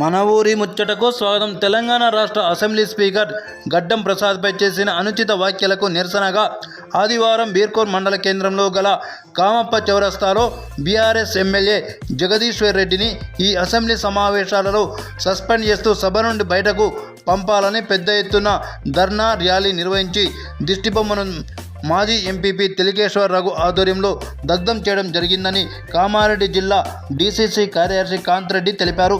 మన ఊరి ముచ్చటకు స్వాగతం. తెలంగాణ రాష్ట్ర అసెంబ్లీ స్పీకర్ గడ్డం ప్రసాద్పై చేసిన అనుచిత వ్యాఖ్యలకు నిరసనగా ఆదివారం బీర్కోర్ మండల కేంద్రంలో గల కామప్ప చౌరస్తాలో బీఆర్ఎస్ ఎమ్మెల్యే జగదీశ్వర్ రెడ్డిని ఈ అసెంబ్లీ సమావేశాలలో సస్పెండ్ చేస్తూ సభ నుండి బయటకు పంపాలని పెద్ద ఎత్తున ధర్నా ర్యాలీ నిర్వహించి దిష్టిబొమ్మను మాజీ ఎంపీపీ తెలికేశ్వర రఘు ఆధ్వర్యంలో దగ్ధం చేయడం జరిగిందని కామారెడ్డి జిల్లా డీసీసీ కార్యదర్శి కాంత్రెడ్డి తెలిపారు.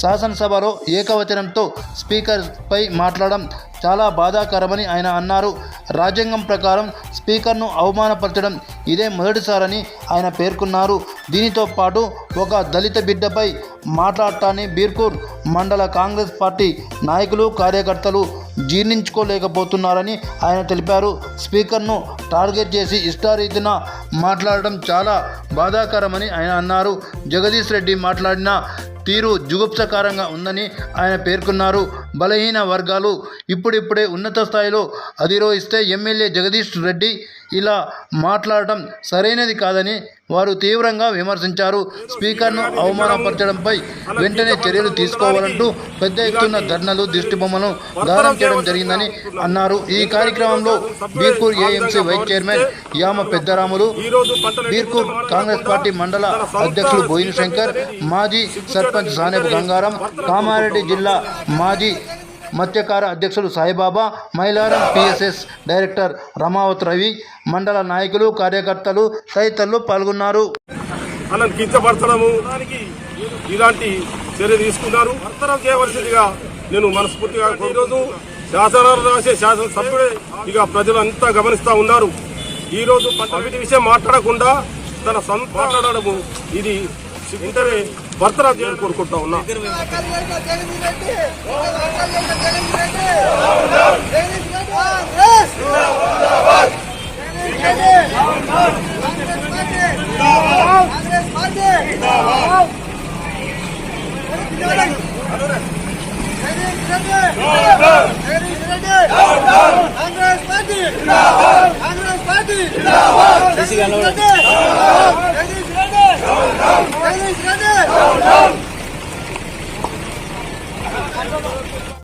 శాసనసభలో ఏకవచనంతో స్పీకర్పై మాట్లాడడం చాలా బాధాకరమని ఆయన అన్నారు. రాజ్యాంగం ప్రకారం స్పీకర్ను అవమానపరచడం ఇదే మొదటిసారని ఆయన పేర్కొన్నారు. దీనితో పాటు ఒక దళిత బిడ్డపై మాట్లాడటాన్ని బీర్కూర్ మండల కాంగ్రెస్ పార్టీ నాయకులు కార్యకర్తలు జీర్ణించుకోలేకపోతున్నారని ఆయన తెలిపారు. స్పీకర్ను టార్గెట్ చేసి ఇష్టారీతిన మాట్లాడడం చాలా బాధాకరమని ఆయన అన్నారు. జగదీష్ రెడ్డి మాట్లాడిన తీరు జుగుప్సకారంగా ఉందని ఆయన పేర్కొన్నారు. బలహీన వర్గాలు ఇప్పుడిప్పుడే ఉన్నత స్థాయిలో అధిరోహిస్తే ఎమ్మెల్యే జగదీష్ రెడ్డి ఇలా మాట్లాడటం సరైనది కాదని వారు తీవ్రంగా విమర్శించారు. స్పీకర్ను అవమానపరచడంపై వెంటనే చర్యలు తీసుకోవాలంటూ పెద్ద ఎత్తున ధర్నలు దిష్టిబొమ్మను దానం చేయడం జరిగిందని అన్నారు. ఈ కార్యక్రమంలో Birpur AMC vice chairman Yama Peddaramulu Birpur Congress party మండల అధ్యక్షులు బోయిన శంకర్ మాజీ సర్పంచ్ సానేపు గంగారం కామారెడ్డి జిల్లా మాజీ మత్స్యకార అధ్యక్షులు సాయిబాబా మైలారం పిఎస్ఎస్ డైరెక్టర్ రమావత్ రవి మండల నాయకులు కార్యకర్తలు తదితరులు పాల్గొన్నారు. అలా కించపరచడము. ఇలాంటి చర్య తీసుకున్నారు. వర్తనం చేయవలసిందిగా నేను మనస్ఫూర్తిగా ఈరోజు శాసనాలు రాసే శాసనసభ్యుడే ఇక ప్రజలు అంతా గమనిస్తూ ఉన్నారు. ఈరోజు రోజు విషయం మాట్లాడకుండా తన సొంత మాట్లాడము ఇది వెంటనే భర్తరాజు చేయాలని కోరుకుంటా ఉన్నా. Congress party não, não.